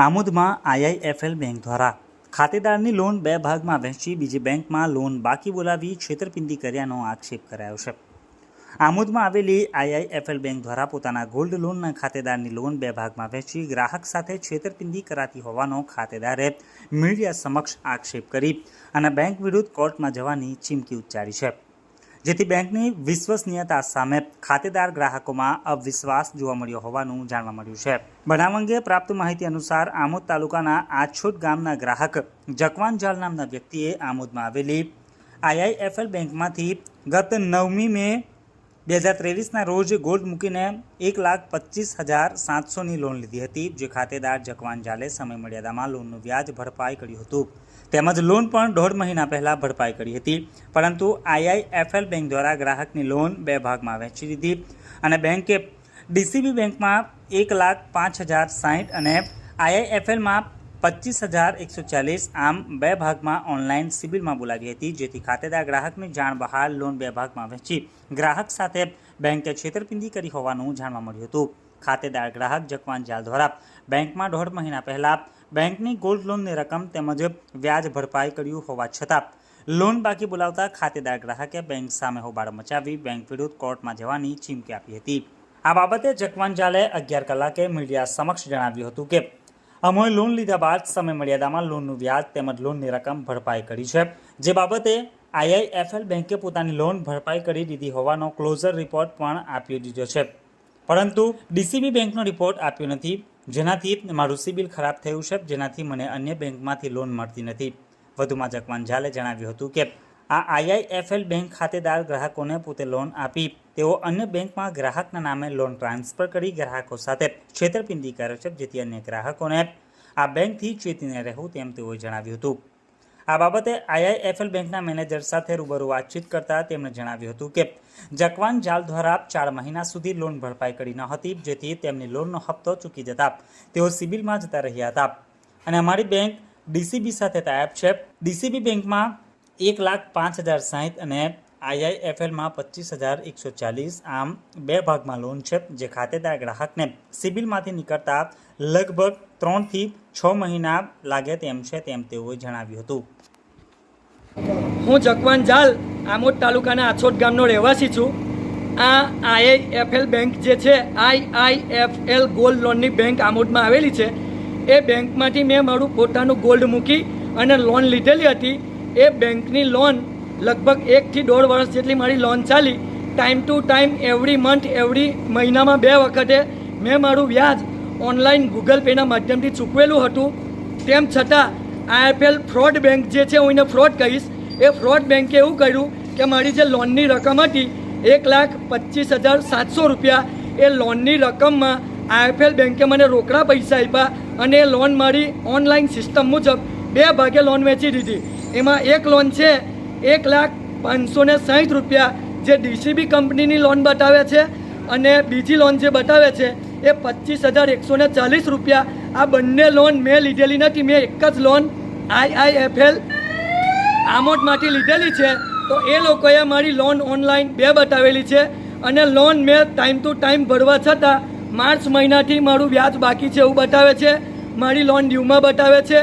આમોદમાં IIFL bank દ્વારા. ખાતેદારની loan બે ભાગમાં વહેંચી, બીજી બેંકમાં લોન બાકી બોલાવી છેતરપિંડી કર્યાનો આક્ષેપ કરાયો છે. આમોદમાં આવેલી આઈઆઈએફએલ બેંક દ્વારા પોતાના ગોલ્ડ લોનના ખાતેદારની લોન બે ભાગમાં વહેંચી, ગ્રાહક સાથે છેતરપિંડી કરાતી હોવાનો ખાતેદારે મીડિયા સમક્ષ આક્ષેપ કરી અને બેંક વિરુદ્ધ કોર્ટમાં જવાની ચીમકી ઉચ્ચારી છે. જેથી બેંકની વિશ્વસનીયતા સામે ખાતેદાર ગ્રાહકોમાં અવિશ્વાસ જોવા મળ્યો હોવાનું જાણવા મળ્યું છે. બનાવ અંગે પ્રાપ્ત માહિતી અનુસાર આમોદ તાલુકાના આછોટ ગામના ગ્રાહક જકવાન જાલ નામના વ્યક્તિએ આમોદમાં આવેલી આઈઆઈએફએલ બેંકમાંથી ગત નવમી મે બે હજાર ત્રેવીસના રોજ ગોલ્ડ મૂકીને એક લાખ પચીસ હજાર સાતસોની લોન લીધી હતી, જે ખાતેદાર જકવાન જાલે સમય મર્યાદામાં લોનનું વ્યાજ ભરપાઈ કર્યું હતું. તેમજ લોન પણ દોઢ મહિના પહેલાં ભરપાઈ કરી હતી. પરંતુ આઈઆઈએફએલ બેંક દ્વારા ગ્રાહકની લોન બે ભાગમાં વહેંચી દીધી અને બેંકે ડીસીબી બેંકમાં એક લાખ પાંચ હજાર સાહીઠ અને આઈઆઈએફએલમાં પચીસ હજાર એકસો ચાલીસ આમ બે ભાગમાં ઓનલાઈન સિબિલમાં બોલાવી હતી, જેથી ખાતેદાર ગ્રાહકની જાણ બહાર લોન બે ભાગમાં વહેંચી ગ્રાહક સાથે બેંકે છેતરપિંડી કરી હોવાનું જાણવા મળ્યું હતું. ખાતેદાર ગ્રાહક જકવાન જાલ દ્વારા બેંકમાં દોઢ મહિના પહેલાં બેંકની ગોલ્ડ લોનની રકમ તેમજ વ્યાજ ભરપાઈ કર્યું હોવા છતાં, લોન બાકી બોલાવતા ખાતેદાર ગ્રાહકે બેંક સામે હોબાળો મચાવી બેંક વિરુદ્ધ કોર્ટમાં જવાની ચીમકી આપી હતી. આ બાબતે જકવાન જાલે અગિયાર કલાકે મીડિયા સમક્ષ જણાવ્યું હતું કે, અમોએ લોન લીધા બાદ સમય મર્યાદામાં લોનનું વ્યાજ તેમજ લોનની રકમ ભરપાઈ કરી છે. જે બાબતે આઈઆઈએફએલ બેંકે પોતાની લોન ભરપાઈ કરી દીધી હોવાનો ક્લોઝર રિપોર્ટ પણ આપી દીધો છે. પરંતુ ડીસીબી બેંકનો રિપોર્ટ આપ્યો નથી. જેનાથી મારું સિબિલ ખરાબ થયું છે, જેનાથી મને અન્ય બેંકમાંથી લોન મળતી નથી. વધુમાં જકવાન ઝાલે જણાવ્યું હતું કે, આ આઈઆઈએફએલ બેંક ખાતેદાર ગ્રાહકોને પોતે લોન આપી, તેઓ અન્ય બેંકમાં ગ્રાહકના નામે લોન ટ્રાન્સફર કરી ગ્રાહકો સાથે છેતરપિંડી કરે છે, જેથી અન્ય ગ્રાહકોને આ બેંકથી ચેતીને રહેવું, તેમ તેઓએ જણાવ્યું હતું. આ બાબતે આઈઆઈએફએલ બેંકના મેનેજર સાથે રૂબરૂ વાતચીત કરતા તેમણે જણાવ્યું હતું કે જકવાન જાલ દ્વારા ચાર મહિના સુધી લોન ભરપાઈ કરી ન હતી, જેથી તેમની લોનનો હપ્તો ચૂકી જતા તેઓ સિબિલમાં જતા રહ્યા હતા. અને અમારી બેંક ડીસીબી સાથે તાયબ છે. ડીસીબી બેંકમાં એક લાખ પાંચ હજાર સાહીઠ અને આઈઆઈએફએલમાં પચીસ હજાર એકસો ચાલીસ આમ બે ભાગમાં લોન છે, જે ખાતેદાર ગ્રાહકને સિબિલમાંથી નીકળતા લગભગ ત્રણથી છ મહિના લાગે તેમ છે તેમ તેઓએ જણાવ્યું હતું. હું જકવાન જાલ, આમોદ તાલુકાના આછોટ ગામનો રહેવાસી છું. આ આઈઆઈએફએલ બેંક જે છે, આઈઆઈએફએલ ગોલ્ડ લોનની બેંક આમોદમાં આવેલી છે. એ બેંકમાંથી મેં મારું પોતાનું ગોલ્ડ મૂકી અને લોન લીધેલી હતી. એ બેંકની લોન લગભગ એકથી દોઢ વર્ષ જેટલી મારી લોન ચાલી time to time every month every મહિનામાં બે વખતે મેં મારું વ્યાજ ઓનલાઈન ગૂગલ પેના માધ્યમથી ચૂકવેલું હતું. તેમ છતાં આઈએફએલ ફ્રોડ બેંક જે છે, હું એને ફ્રોડ કહીશ. એ ફ્રોડ બેંકે એવું કર્યું કે મારી જે લોનની રકમ હતી, એક લાખ પચીસ હજાર સાતસો રૂપિયા, એ લોનની રકમમાં આઈએફએલ બેંકે મને રોકડા પૈસા આપ્યા અને એ લોન મારી ઓનલાઈન સિસ્ટમ મુજબ બે ભાગે લોન વેચી દીધી. એમાં એક લોન છે એક લાખ પાંચસો ને સાહીઠ રૂપિયા જે ડીસીબી કંપનીની લોન બતાવે છે અને બીજી લોન જે બતાવે છે એ પચીસ હજાર એકસો ને ચાલીસ રૂપિયા. આ બંને લોન મેં લીધેલી નથી, મેં એક જ લોન આઈઆઈએફએલ આમોદમાંથી લીધેલી છે. તો એ લોકોએ મારી લોન ઓનલાઈન બે બતાવેલી છે અને લોન મેં ટાઈમ ટુ ટાઈમ ભરવા છતાં માર્ચ મહિનાથી મારું વ્યાજ બાકી છે એવું બતાવે છે. મારી લોન ડ્યુમાં બતાવે છે.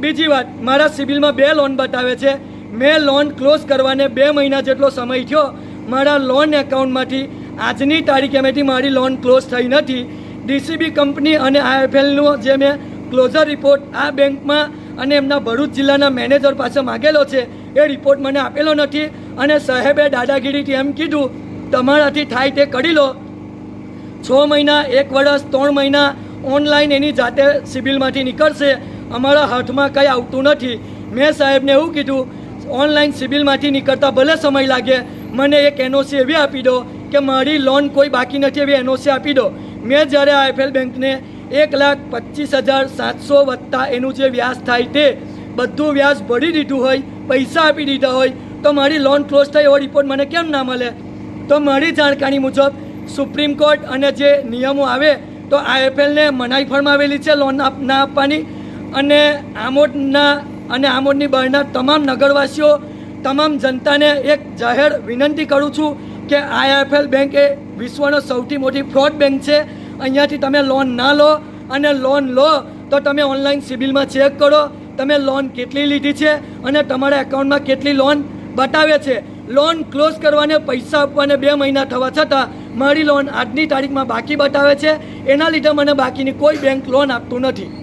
બીજી વાત, મારા સિબિલમાં બે લોન બતાવે છે. મેં લોન ક્લોઝ કરવાને બે મહિના જેટલો સમય થયો. મારા લોન એકાઉન્ટમાંથી આજની તારીખે એમાંથી મારી લોન ક્લોઝ થઈ નથી. ડીસીબી કંપની અને આઈએફએલનો જે મેં ક્લોઝર રિપોર્ટ આ બેંકમાં અને એમના ભરૂચ જિલ્લાના મેનેજર પાસે માગેલો છે, એ રિપોર્ટ મને આપેલો નથી. અને સાહેબે દાદાગીરીથી એમ કીધું, તમારાથી થાય તે કરી લો. છ મહિના, એક વર્ષ, ત્રણ મહિના ઓનલાઈન એની જાતે સિબિલમાંથી નીકળશે. અમારા હાથમાં કંઈ આવતું નથી. મેં સાહેબને એવું કીધું ઓનલાઈન સિબિલમાંથી નીકળતા ભલે સમય લાગે, મને એક એનઓસી એવી આપી દો કે મારી લોન કોઈ બાકી નથી એવી એનઓસી આપી દો. મેં જ્યારે આઈએફએલ બેંકને એક લાખ પચીસ હજાર સાતસો વત્તા એનું જે વ્યાજ થાય તે બધું વ્યાજ ભરી દીધું હોય, પૈસા આપી દીધા હોય, તો મારી લોન ક્લોઝ થાય એવો રિપોર્ટ મને કેમ ના મળે? તો મારી જાણકારી મુજબ સુપ્રીમ કોર્ટ અને જે નિયમો આવે, તો આઈએફએલને મનાઈ ફરમાવેલી છે લોન ના આપવાની અને આમોદના અને આમોદની બહારના તમામ નગરવાસીઓ, તમામ જનતાને એક જાહેર વિનંતી કરું છું કે આઈએફએલ બેંક એ વિશ્વનો સૌથી મોટી ફ્રોડ બેંક છે. અહીંયાથી તમે લોન ના લો અને લોન લો તો તમે ઓનલાઈન સિબિલમાં ચેક કરો તમે લોન કેટલી લીધી છે અને તમારા એકાઉન્ટમાં કેટલી લોન બતાવે છે. લોન ક્લોઝ કરવાને પૈસા આપવાને બે મહિના થવા છતાં મારી લોન આજની તારીખમાં બાકી બતાવે છે. એના લીધે મને બાકીની કોઈ બેંક લોન આપતું નથી.